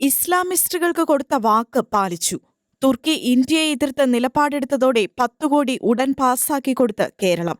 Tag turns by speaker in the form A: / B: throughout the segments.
A: ഇസ്ലാമിസ്റ്റുകൾക്ക് കൊടുത്ത വാക്ക് പാലിച്ചു. തുർക്കി ഇന്ത്യയെ എതിർത്ത് നിലപാടെടുത്തതോടെ പത്തു കോടി ഉടൻ പാസാക്കി കൊടുത്ത് കേരളം.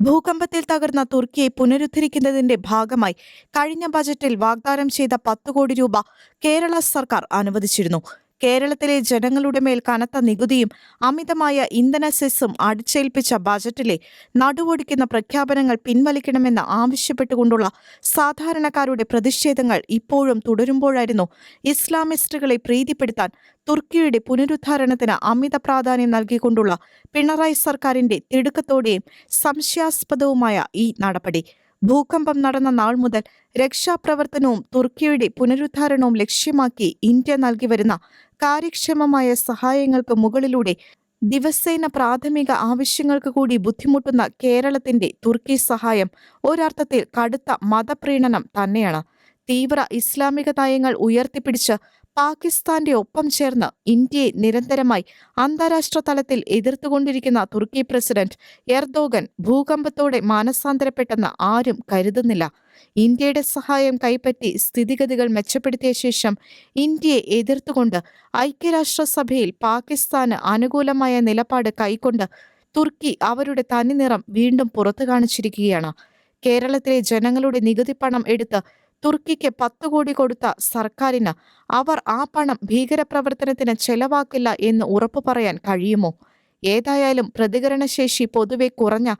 A: ഭൂകമ്പത്തിൽ തകർന്ന തുർക്കിയെ പുനരുദ്ധരിക്കുന്നതിന്റെ ഭാഗമായി കഴിഞ്ഞ ബജറ്റിൽ വാഗ്ദാനം ചെയ്ത പത്തു കോടി രൂപ കേരള സർക്കാർ അനുവദിച്ചിരുന്നു. കേരളത്തിലെ ജനങ്ങളുടെ മേൽ കനത്ത നികുതിയും അമിതമായ ഇന്ധന സെസ്സും അടിച്ചേൽപ്പിച്ച ബജറ്റിലെ നടുവൊടിക്കുന്ന പ്രഖ്യാപനങ്ങൾ പിൻവലിക്കണമെന്ന് ആവശ്യപ്പെട്ടുകൊണ്ടുള്ള സാധാരണക്കാരുടെ പ്രതിഷേധങ്ങൾ ഇപ്പോഴും തുടരുമ്പോഴായിരുന്നു ഇസ്ലാമിസ്റ്റുകളെ പ്രീതിപ്പെടുത്താൻ തുർക്കിയുടെ പുനരുദ്ധാരണത്തിന് അമിത പ്രാധാന്യം നൽകിക്കൊണ്ടുള്ള പിണറായി സർക്കാരിന്റെ തിടുക്കത്തോടെയും സംശയാസ്പദവുമായ ഈ നടപടി. ഭൂകമ്പം നടന്ന നാൾ മുതൽ രക്ഷാപ്രവർത്തനവും തുർക്കിയുടെ പുനരുദ്ധാരണവും ലക്ഷ്യമാക്കി ഇന്ത്യ നൽകി വരുന്ന കാര്യക്ഷമമായ സഹായങ്ങൾക്ക് മുകളിലൂടെ ദിവസേന പ്രാഥമിക ആവശ്യങ്ങൾക്ക് കൂടി ബുദ്ധിമുട്ടുന്ന കേരളത്തിന്റെ തുർക്കി സഹായം ഒരർത്ഥത്തിൽ കടുത്ത മതപ്രീണനം തന്നെയാണ്. തീവ്ര ഇസ്ലാമിക നയങ്ങൾ ഉയർത്തിപ്പിടിച്ച് പാകിസ്ഥാന്റെ ഒപ്പം ചേർന്ന് ഇന്ത്യയെ നിരന്തരമായി അന്താരാഷ്ട്ര തലത്തിൽ എതിർത്തുകൊണ്ടിരിക്കുന്ന തുർക്കി പ്രസിഡന്റ് എർദോഗൻ ഭൂകമ്പത്തോടെ മാനസാന്തരപ്പെട്ടെന്ന് ആരും കരുതുന്നില്ല. ഇന്ത്യയുടെ സഹായം കൈപ്പറ്റി സ്ഥിതിഗതികൾ മെച്ചപ്പെടുത്തിയ ശേഷം ഇന്ത്യയെ എതിർത്തുകൊണ്ട് ഐക്യരാഷ്ട്രസഭയിൽ പാകിസ്ഥാന് അനുകൂലമായ നിലപാട് കൈക്കൊണ്ട് തുർക്കി അവരുടെ തനിനിറം വീണ്ടും പുറത്തു കാണിച്ചിരിക്കുകയാണ്. കേരളത്തിലെ ജനങ്ങളുടെ നികുതി പണം എടുത്ത് തുർക്കിക്ക് പത്ത് കോടി കൊടുത്ത സർക്കാരിന് അവർ ആ പണം ഭീകരപ്രവർത്തനത്തിന് ചെലവാക്കില്ല എന്ന് ഉറപ്പു പറയാൻ കഴിയുമോ? ഏതായാലും പ്രതികരണശേഷി പൊതുവെ കുറഞ്ഞ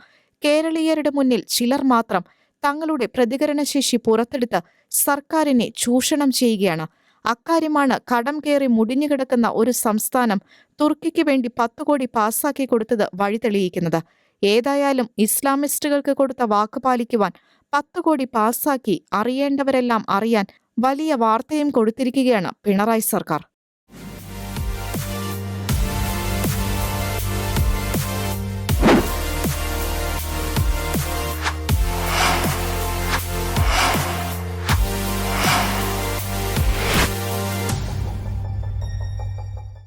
A: കേരളീയരുടെ മുന്നിൽ ചിലർ മാത്രം തങ്ങളുടെ പ്രതികരണശേഷി പുറത്തെടുത്ത് സർക്കാരിനെ ചൂഷണം ചെയ്യുകയാണ്. അക്കാര്യമാണ് കടം കയറി മുടിഞ്ഞുകിടക്കുന്ന ഒരു സംസ്ഥാനം തുർക്കിക്ക് വേണ്ടി പത്ത് കോടി പാസാക്കി കൊടുത്തത് വഴിതെളിയിക്കുന്നത്. ഏതായാലും ഇസ്ലാമിസ്റ്റുകൾക്ക് കൊടുത്ത വാക്ക് പാലിക്കുവാൻ പത്ത് കോടി പാസ്സാക്കി അറിയേണ്ടവരെല്ലാം അറിയാൻ വലിയ വാർത്തയും കൊടുത്തിരിക്കുകയാണ് പിണറായി സർക്കാർ.